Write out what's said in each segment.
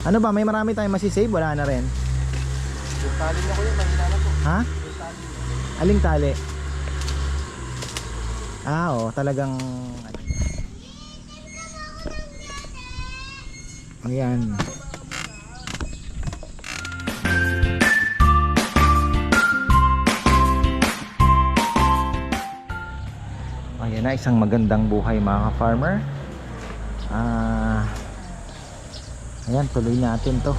Ano ba, may marami tayong masisave? Wala na rin. Yung tali na ko yun, mahina na po. Ha? Tali. Aling tali? Ah, oo, talagang... Ayan. Ayan na, isang magandang buhay mga ka-farmer. Ah, ayan, tuloy natin to.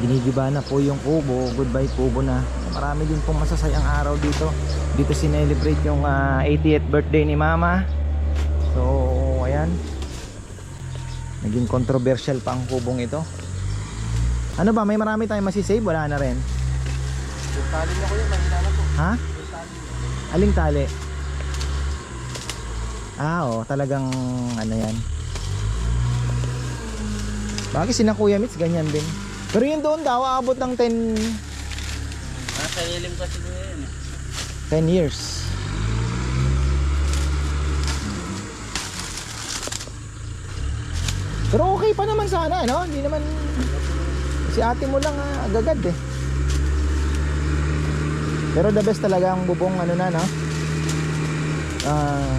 Ginigiba na po yung kubo. Goodbye kubo na. Marami din pong masasayang araw dito. Dito sinelebrate yung ah, 80th birthday ni Mama. So, ayan. Naging controversial pa ang kubong ito. Ano ba, may marami tayong masisave? Wala na rin. Yung tali na ko yun, mahina na po. Ha? Yung tali. Aling tali? Ah, oo, talagang ano yan. Bakit sina Kuya Mitz ganyan din? Pero yun doon daw, aabot ng 10, Nasa ilim kasi ko yun. 10 years. Pero okay pa naman sana, no? Hindi naman si ate mo lang ah, agagad eh. Pero the best talaga ang bubong ano na, no? Ah,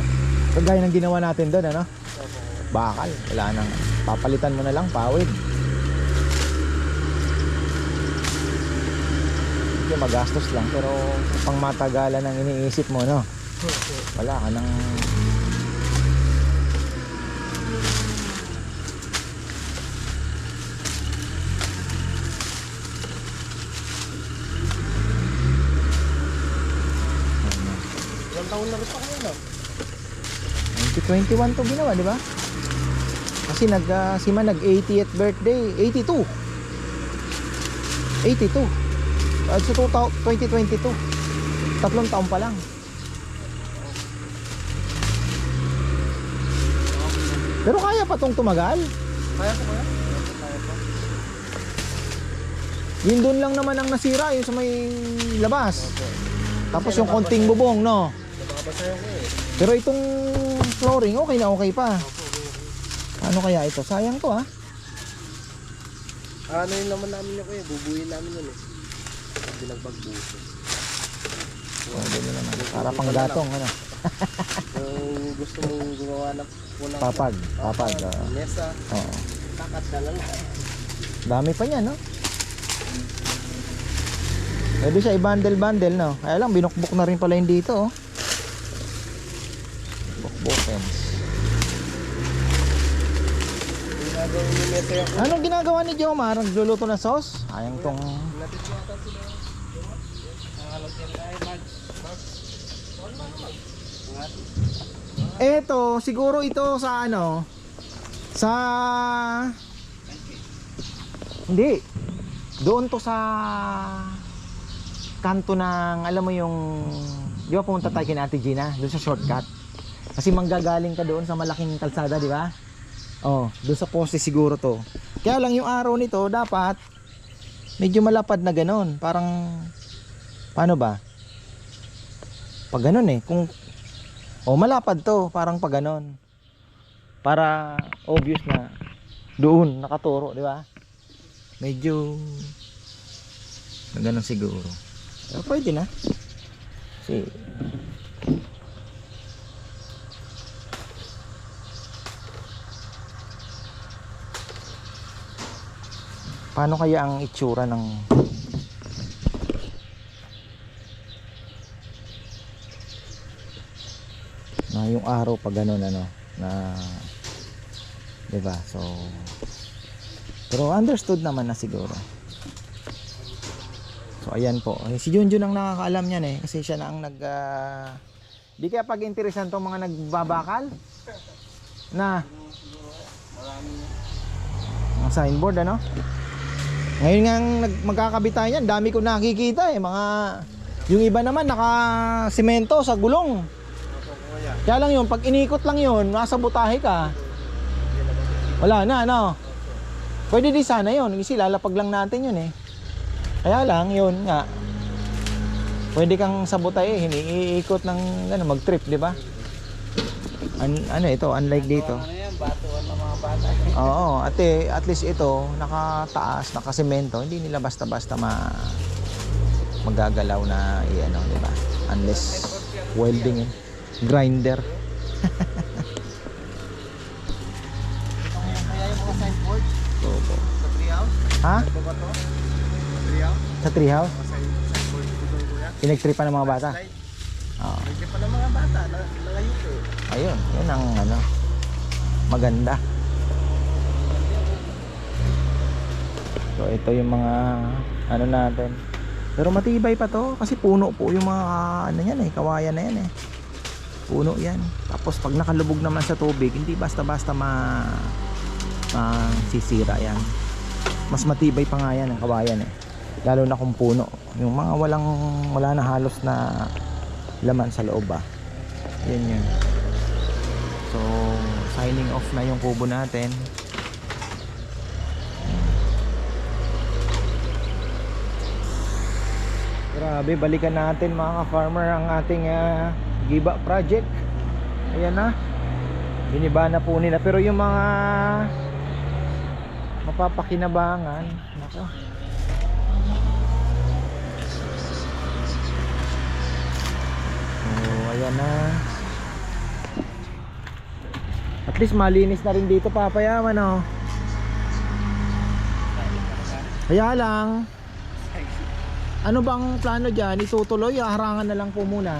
kagaya ng ginawa natin doon, ano? Bakal, wala nang papalitan mo na lang pawid. Medyo magastos lang pero pang matagalan ang iniisip mo, no? Wala ka nang taon na rin pa kayo, no? 2021 to ginawa, di ba? Kasi nag ah, si Man nag 80th birthday, 82. 82. Uh, so 2022. Tatlong taon pa lang. Pero kaya pa tong tumagal. Kaya po kaya? Yun doon lang naman ang nasira, yung sa may labas. Tapos yung konting bubong, no? Eh. Pero itong flooring, okay na okay pa. Ano kaya ito? Sayang to ah. Ano yun naman namin yun kuya, bubuyin namin yun eh. Binagbagbuso. Oh, ganyan naman. Para pang gatong, ano? Kung gusto mong gumawa ng punang Papag, papag. ah. mesa, Oo. takat ka lang. Dami pa niya, no? Pwede siya i-bundle-bundle, no? Kaya lang, binukbok na rin pala yung dito, oh. Bukbukens. Yung gagawin yung mesa yung Anong ginagawa ni Jomar? Nagluluto ng sauce? Ayang tong... Eto, siguro ito sa ano? Sa... Hindi. Doon to sa kanto ng, alam mo yung, di ba pumunta tayo kina Ate Gina, doon sa shortcut. Kasi manggagaling ka doon sa malaking kalsada, di ba? Oh, doon sa poste siguro to. Kaya lang yung araw nito, dapat medyo malapad na ganun. Parang, paano ba? Pag ganun eh, kung, oh malapad to, parang pag ganun. Para obvious na doon nakaturo, di ba? Medyo ganun siguro. Pero pwede na. Kasi Paano kaya ang itsura ng na yung araw pag ganun ano na 'di ba? So pero understood naman na siguro. So ayan po. Eh, si Junjun ang nakakaalam niyan eh. Kasi siya na ang nag ah, di kaya pag interesan tong mga nagbabakal? Na? Ang signboard ano ngayon nga ang nag- magkakabit tayo yan dami ko nakikita eh mga yung iba naman naka semento sa gulong kaya lang yun, pag inikot lang yun, nasa butahe ka. Wala na, no? Pwede din sana yun, kasi lalapag lang natin yun eh. Kaya lang, yun nga. Pwede kang sa butahe, hiniikot ng ano, mag-trip, di ba? An ano ito, unlike dito. Ano yan, batuan ng mga bata. Oo, at, eh, at least ito, nakataas, nakasemento, hindi nila basta-basta ma magagalaw na i-ano, di ba? Unless welding, eh. grinder. Opo. sa treehouse. Ha? Ano ba to? Sa treehouse. Sa treehouse? Pinagtripan ng mga bata? Oo. Pa ng mga bata. na- Nalayo ko eh. Ayun, yun ang ano, maganda. So ito yung mga ano natin. Pero matibay pa to kasi puno po yung mga ano yan eh, kawayan na yan eh. Puno yan. Tapos pag nakalubog naman sa tubig, hindi basta-basta ma masisira yan. Mas matibay pa nga yan ang kawayan eh. Lalo na kung puno. Yung mga walang wala na halos na laman sa loob ah. Yan yun. So, signing off na yung kubo natin. Grabe, balikan natin mga ka-farmer ang ating ah, giba project. Ayan na. Biniba na po nila. Pero yung mga mapapakinabangan, nako. Oh, ayan na. At least malinis na rin dito papayaman oh. Kaya lang Ano bang plano dyan? Itutuloy harangan na lang po muna?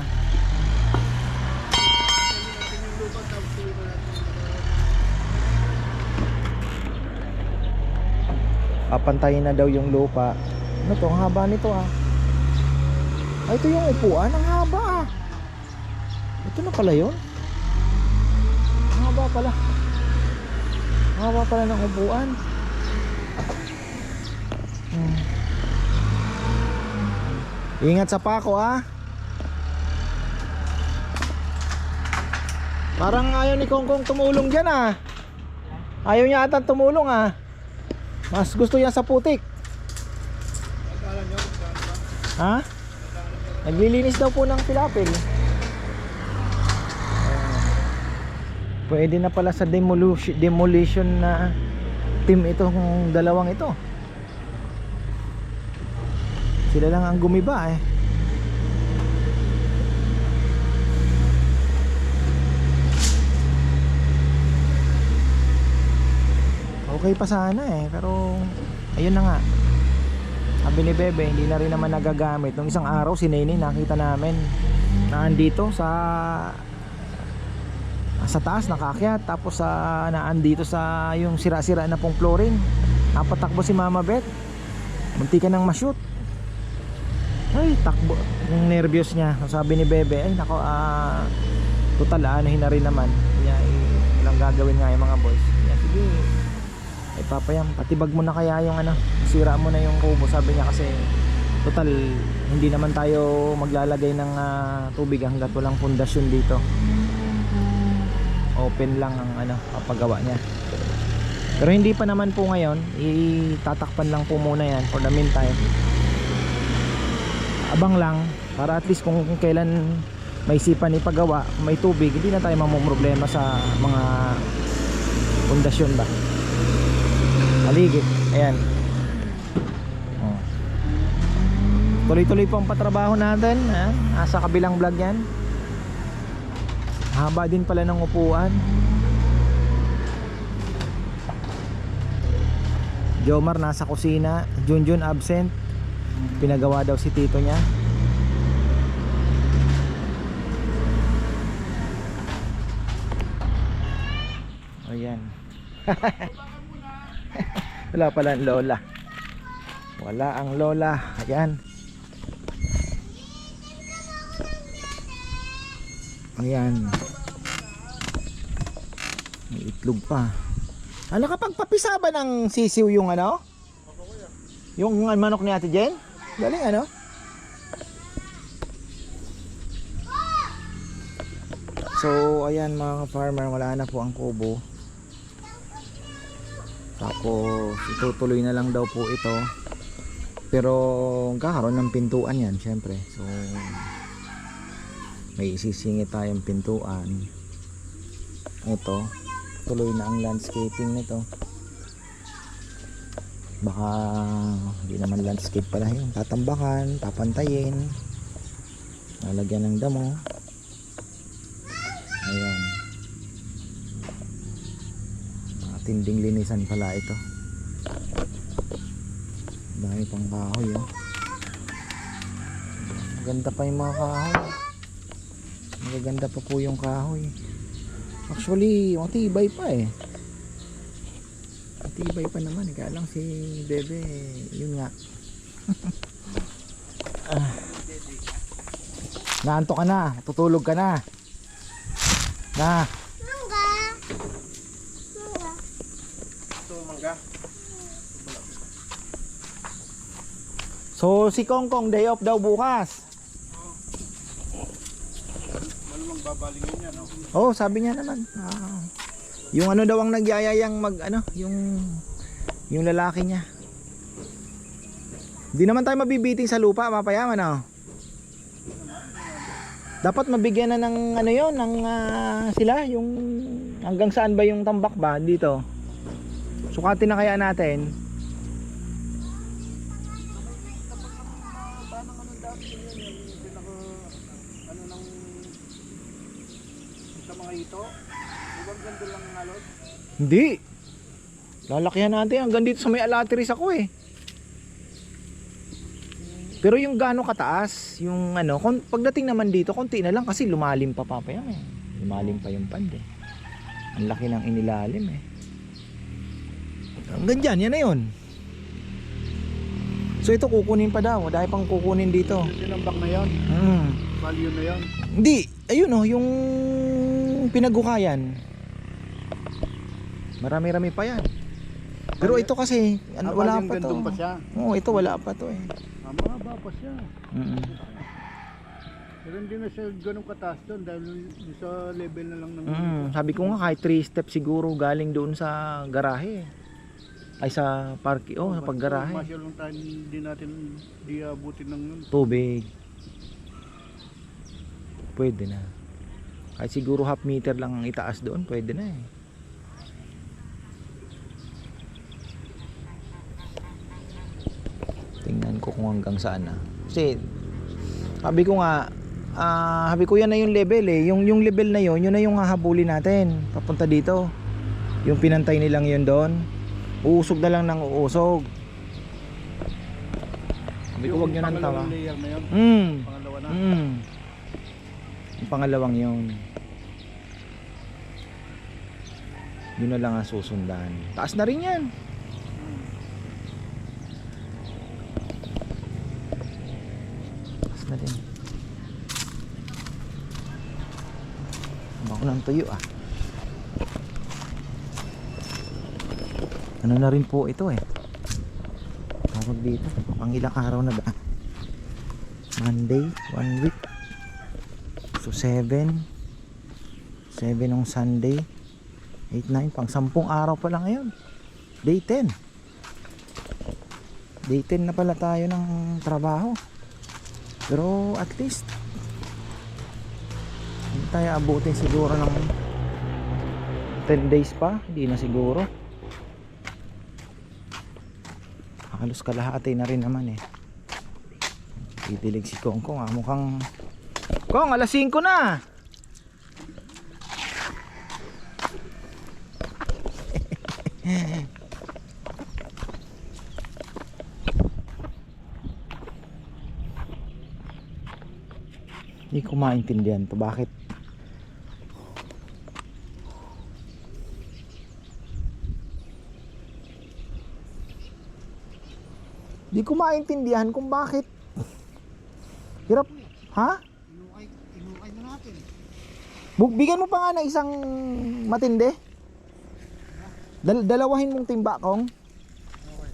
Papantayin na daw yung lupa Ano to? Ang haba nito ah Ay ito yung upuan Ang haba ah Ito na pala yun Ang haba pala Ang haba pala ng upuan hmm. Ingat sa pako ah Parang ayaw ni Kongkong tumulong dyan ah Ayaw niya ata tumulong ah Mas gusto niya sa putik? Ha? Naglilinis daw po ng pilapil. Pwede na pala sa demolition, demolition na team itong dalawang ito. Sila lang ang gumiba eh. Okay pa sana eh, pero ayun na nga. Sabi ni Bebe, hindi na rin naman nagagamit. Nung isang araw, si Nene, nakita namin na andito sa sa taas nakaakyat tapos sa naandito sa yung sira-sira na pong flooring napatakbo si Mama Beth munti ka nang ma-shoot takbo. Yung nervyos niya sabi ni Bebe ay nako ah total aanahin na rin naman. Kaya ilang gagawin nga yung mga boys. Kaya sige ay papayam patibag mo na kaya yung ano sira mo na yung kubo. Sabi niya kasi total hindi naman tayo maglalagay ng ah, tubig hanggat walang pundasyon dito. Open lang ang ano papagawa niya. Pero hindi pa naman po ngayon itatakpan lang po muna yan for the meantime abang lang para at least kung, kailan may sipan ipagawa may tubig hindi na tayo mamumroblema sa mga pundasyon ba Haligi. Ayan. Oh. Tuloy-tuloy po ang patrabaho natin. Ha? Nasa kabilang vlog yan. Haba din pala ng upuan. Jomar nasa kusina. Junjun absent. Pinagawa daw si tito niya. Ayan. Wala pala ang lola. Wala ang lola. Ayan. Ayan. May itlog pa. Ah, nakapagpapisa ba ng sisiw yung ano? Yung manok ni Ate Jen? Galing ano? So, ayan mga farmer, wala na po ang kubo. Tapos itutuloy na lang daw po ito. Pero kakaroon ng pintuan yan syempre. So may isisingit tayong pintuan. Ito. tuloy na ang landscaping nito baka hindi naman landscape pala yun. Tatambakan, papantayin. Lalagyan ng damo. Ayan. Matinding linisan pala ito. Dami pang kahoy oh. maganda pa yung mga kahoy. Magaganda pa po yung kahoy. Actually matibay pa eh matibay pa naman eh. kaya lang si bebe yun nga ah. naanto ka na tutulog ka na na Ito, mangga. so si Kong Kong day off daw bukas Malamang babalingin yan, no? Oh, sabi niya naman. ah, yung ano daw ang nagyayayang mag ano, yung yung lalaki niya. Di naman tayo mabibiting sa lupa, mapayaman oh. Dapat mabigyan na ng ano yon ng ah, sila yung hanggang saan ba yung tambak ba dito. Sukatin na kaya natin. Paano ano dati yun, yung pinaka, ano ng, sa mga ito? Di ba ganito lang ang alot? Hindi. Lalakihan natin hanggang dito sa may alateris ako eh. Pero yung gaano kataas, yung ano, kung, pagdating naman dito, konti na lang kasi lumalim pa papaya eh. Lumalim pa yung pand eh. Ang laki ng inilalim eh. Hanggang dyan, yan na yun. So ito kukunin pa daw, dahil pang kukunin dito. Yung tinambak na yan, Hmm. value na yan. Hindi, ayun oh, yung pinagukayan. Marami-rami pa yan. Pero ito kasi, ano, Ah, wala pa to. pa siya. Oo, ito wala pa to eh. Ah, mahaba pa siya. Mm Pero hindi na siya ganun kataas doon dahil yung sa level na lang ng... mm Sabi ko nga kahit 3 steps siguro galing doon sa garahe. Ay sa parking, oh, sa paggarahe. Masyal lang tayo, hindi natin di abutin ng yun. Tubig. Pwede na. Kahit siguro half meter lang ang itaas doon, pwede na eh. Tingnan ko kung hanggang saan na. Kasi, sabi ko nga, ah, sabi ko yan na yung level eh. Yung, yung level na yun, yun na yung hahabulin natin. Papunta dito. Yung pinantay nilang yun doon. Uusog na lang ng uusog. Sabi ko, wag nyo nang tawa. Mm. Pangalawa na. Mm. Yung pangalawang yun. Yun na lang ang susundan. Taas na rin yan. Ng tuyo ah. Ano na rin po ito eh. Tawag dito. Pang ilang araw na ba? Monday, one week. So 7 7 nung Sunday 8, 9, pang 10 araw pa lang ngayon Day 10 Day 10 na pala tayo ng trabaho Pero at least tayo abutin siguro ng 10 days pa Hindi na siguro Halos kalahati na rin naman eh Didilig si Kong Kong ah, mukhang Kong, alas 5 na. Hindi ko maintindihan to. Bakit? Hindi ko maintindihan kung bakit. Hirap. Ha? Inukay, inukay na natin. Bigyan mo pa nga ng isang matindi. Dal- dalawahin mong timba kong.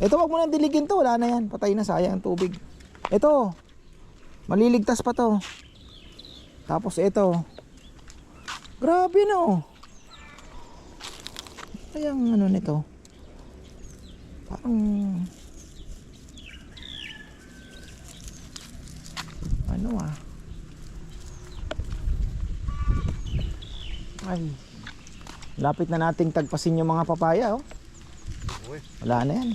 Ito wag mo nang diligin to, wala na yan. Patay na sayang ang tubig. Ito. Maliligtas pa to. Tapos ito. Grabe no. Kaya ang ano nito. Parang ano ah. Ay. Lapit na nating tagpasin yung mga papaya, oh. Wala na yan.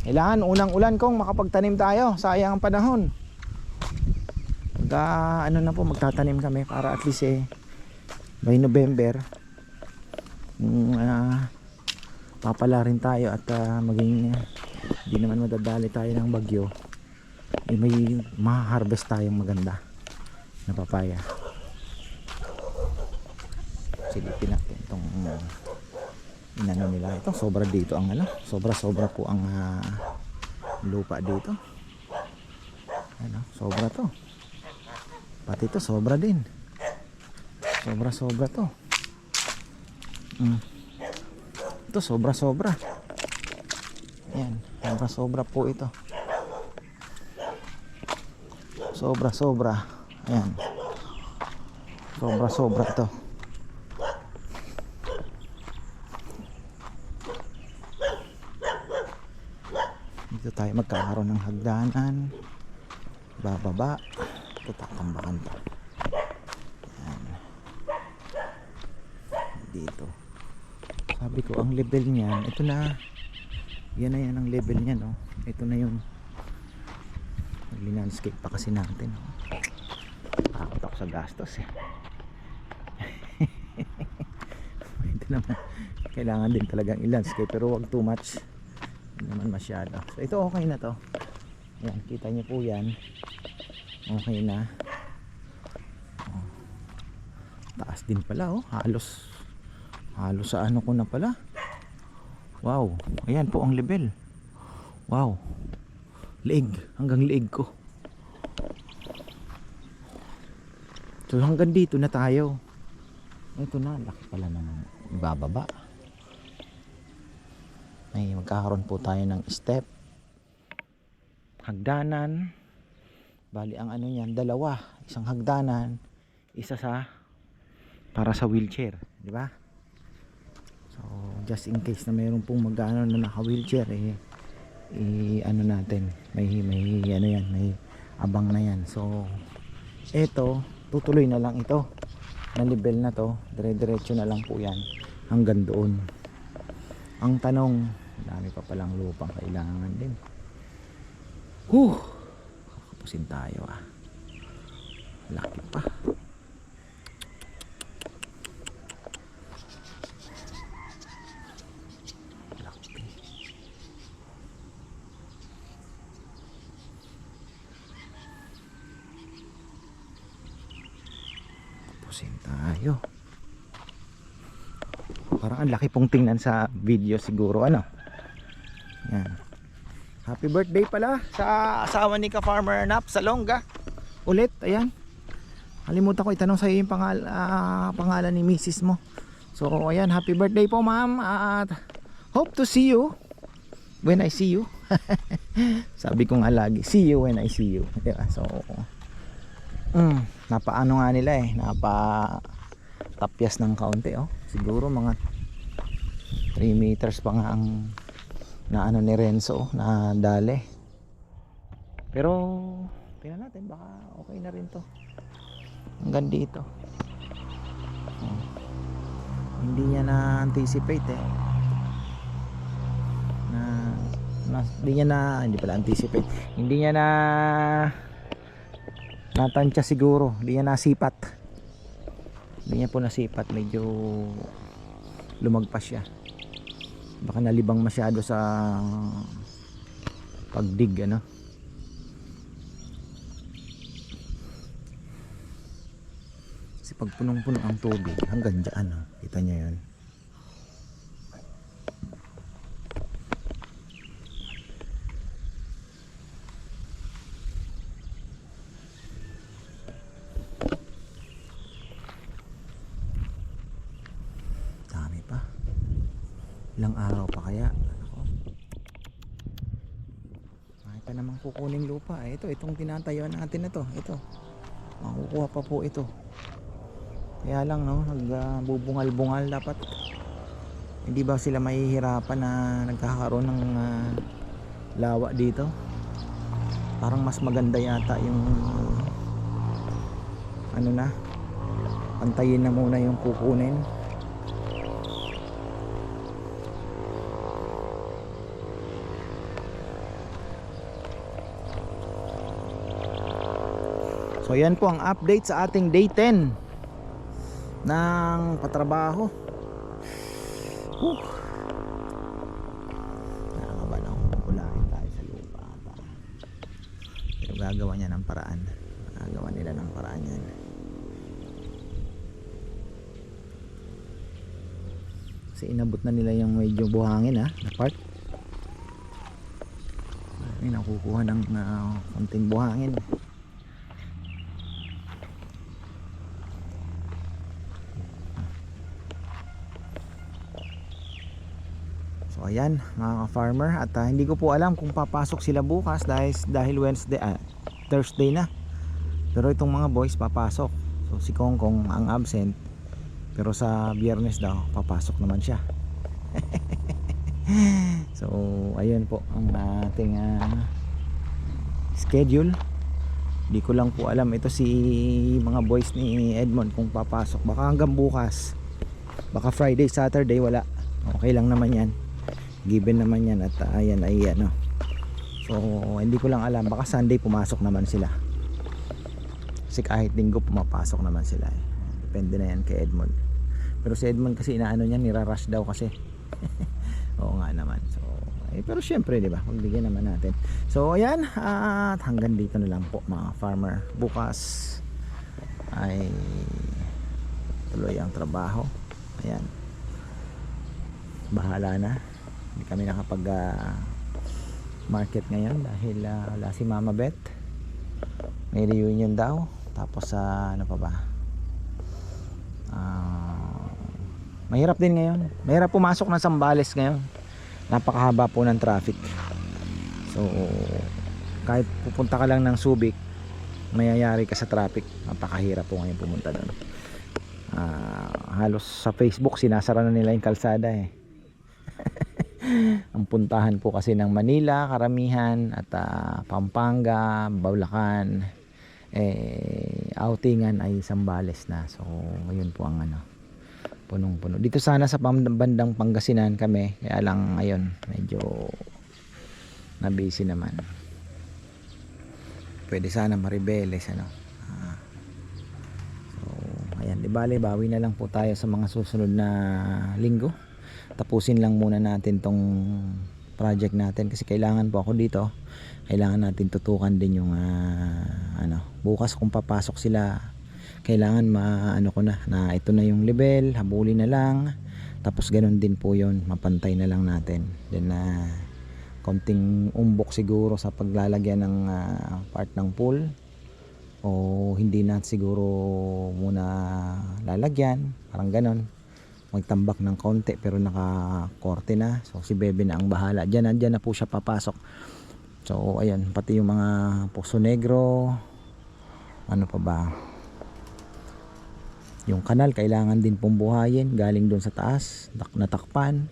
Kailangan unang ulan kong makapagtanim tayo. Sayang ang panahon. Pagka ano na po magtatanim kami para at least eh by November mm, ah, papala rin tayo at ah, maging hindi naman madadali tayo ng bagyo eh, may ma-harvest tayong maganda na papaya. Silipin natin itong uh, inano nila. Ito sobra dito ang ano sobra sobra po ang ah, lupa dito. Ano sobra to. Pati to sobra din. Sobra sobra to. Mm. ito sobra sobra yan sobra sobra po ito sobra sobra ayan. Sobra sobra ito dito tayo magkakaroon ng hagdanan. Bababa. Ito tatambakan to. Yan. dito. Sabi ko ang level niyan ito na. Yan na yan ang level niyan no ito na yung landscape pa kasi natin no? takot ako sa gastos eh. Ito naman. Kailangan din talagang i-landscape pero wag too much. Hindi naman masyado. So ito okay na to. Yan kita niyo po yan. Okay na. Oh. taas din pala oh. Halos halos sa ano ko na pala. Wow. Ayan po ang level. Wow leeg hanggang leeg ko. So hanggang dito na tayo. Ito na laki pala ng bababa. May magkakaroon po tayo ng step. Hagdanan. Bali ang ano yan dalawa. Isang hagdanan isa sa para sa wheelchair di ba? So just in case na mayroon pong magano na naka wheelchair eh, eh ano natin. May may ano yan may abang na yan. So eto tutuloy na lang ito. Na level na to. Dire diretso na lang po yan. Hanggang doon. Ang tanong dami pa palang lupang kailangan din. Huh! Kakapusin tayo ah. Laki pa. Laki. Kakapusin tayo. Parang ang laki pong tingnan sa video siguro ano. Yan. Happy birthday pala sa asawa ni ka Farmer Nap sa Longga. Ulit, ayan. Kalimutan ko itanong sa iyo yung pangal, ah, pangalan ni Mrs. mo. So, ayan, happy birthday po ma'am. At hope to see you when I see you. Sabi ko nga lagi, see you when I see you. Diba? So, mm, napaano nga nila eh, napa tapyas ng kaunti oh. Siguro mga 3 meters pa nga ang na ano ni Renzo na dali. Pero tingnan natin baka okay na rin to. Hanggang dito. Oh. hindi niya na anticipate eh. Na, na hindi niya na hindi pala anticipate. Hindi niya na natansya siguro. Hindi niya nasipat hindi niya po nasipat medyo lumagpas siya. Baka nalibang masyado sa pagdig ano? Kasi pag punong-puno ang tubig hanggang dyan oh. kita nyo yun dami pa ilang araw pa kaya? Ako. Ay pa namang kukuning lupa. Eh, ito itong tinatayuan natin na to. Ito. Makukuha pa po ito. Kaya lang no nagbubungal-bungal dapat. Hindi ba sila mahihirapan na nagkakaroon ng ah, lawa dito? Parang mas maganda yata yung ano na pantayin na muna yung kukunin So yan po ang update sa ating day 10 ng patrabaho. Whew. Nakakaba na kulain tayo sa lupa. ata. Pero gagawa niya ng paraan. Gagawa nila ng paraan yan. Kasi inabot na nila yung medyo buhangin ha, na part. May nakukuha ng uh, konting buhangin. So ayan mga farmer at ah, hindi ko po alam kung papasok sila bukas dahil dahil Wednesday ah, Thursday na. Pero itong mga boys papasok. So si Kongkong ang absent pero sa Biyernes daw papasok naman siya. so ayun po ang ating ah, schedule. Hindi ko lang po alam ito si mga boys ni Edmond kung papasok. Baka hanggang bukas. Baka Friday, Saturday wala. Okay lang naman 'yan given naman yan at uh, ayan ay ano. So hindi ko lang alam baka Sunday pumasok naman sila. Kasi kahit linggo pumapasok naman sila eh. depende na yan kay Edmond. Pero si Edmond kasi inaano niya nirarush daw kasi. Oo nga naman. So eh, pero syempre di ba magbigyan naman natin. So ayan at hanggang dito na lang po mga farmer. Bukas ay tuloy ang trabaho. Ayan. Bahala na hindi kami nakapag ah, market ngayon dahil ah, wala si Mama Beth. May reunion daw. Tapos sa ano pa ba? Ah, mahirap din ngayon. Mahirap pumasok ng Sambales ngayon. Napakahaba po ng traffic. So kahit pupunta ka lang ng Subic mayayari ka sa traffic. Napakahirap po ngayon pumunta doon. Ah, halos sa Facebook sinasara na nila yung kalsada eh ang puntahan po kasi ng Manila karamihan at ah, Pampanga, Baulacan eh outingan ay Sambales na. So ayun po ang ano punong puno dito sana sa bandang Pangasinan kami. Kaya lang ngayon medyo na busy naman. Pwede sana maribeles ano? Ah. so ayan. Di bale bawi na lang po tayo sa mga susunod na linggo tapusin lang muna natin tong project natin kasi kailangan po ako dito. Kailangan natin tutukan din yung ah, ano bukas kung papasok sila kailangan maano ko na na ito na yung level habulin na lang. Tapos ganun din po yon mapantay na lang natin. Then na konting umbok siguro sa paglalagyan ng ah, part ng pool. O hindi na siguro muna lalagyan parang ganon magtambak ng konti pero naka-korte na. So si Bebe na ang bahala. Diyan na, diyan na po siya papasok. So ayan, pati yung mga puso negro. Ano pa ba? Yung kanal kailangan din pong buhayin galing doon sa taas, natakpan.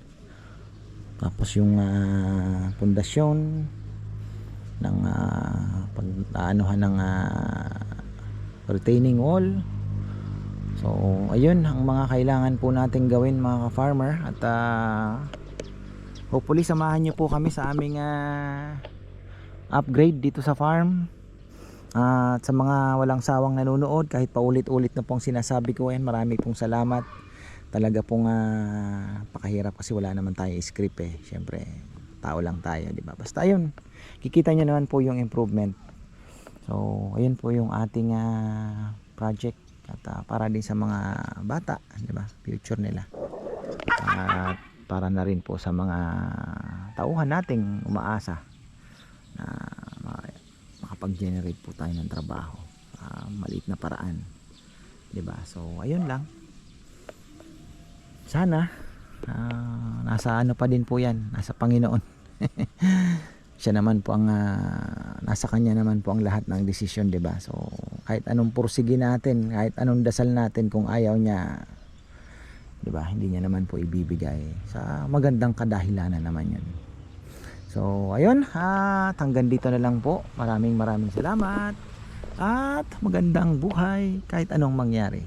Tapos yung ah, pundasyon ng uh, pag aanuhan ng ah, retaining wall. So, ayun ang mga kailangan po natin gawin mga ka-farmer at ah, hopefully samahan niyo po kami sa aming ah, upgrade dito sa farm. Ah, at sa mga walang sawang nanonood kahit paulit-ulit na pong sinasabi ko yan, marami pong salamat. Talaga pong ah, pakahirap kasi wala naman tayo script eh. Syempre, tao lang tayo, di ba? Basta ayun, kikita niyo naman po yung improvement. So, ayun po yung ating ah, project at ah, para din sa mga bata, di ba? Future nila. At para na rin po sa mga tauhan nating umaasa na ma- makapag-generate po tayo ng trabaho. Ah, maliit na paraan. 'Di ba? So, ayun lang. Sana ah, nasa ano pa din po 'yan, nasa Panginoon. siya naman po ang ah, nasa kanya naman po ang lahat ng desisyon, 'di ba? So, kahit anong pursige natin, kahit anong dasal natin kung ayaw niya 'di ba? Hindi niya naman po ibibigay sa magandang kadahilanan naman 'yun. So, ayun, at hanggang dito na lang po. Maraming maraming salamat. At magandang buhay kahit anong mangyari.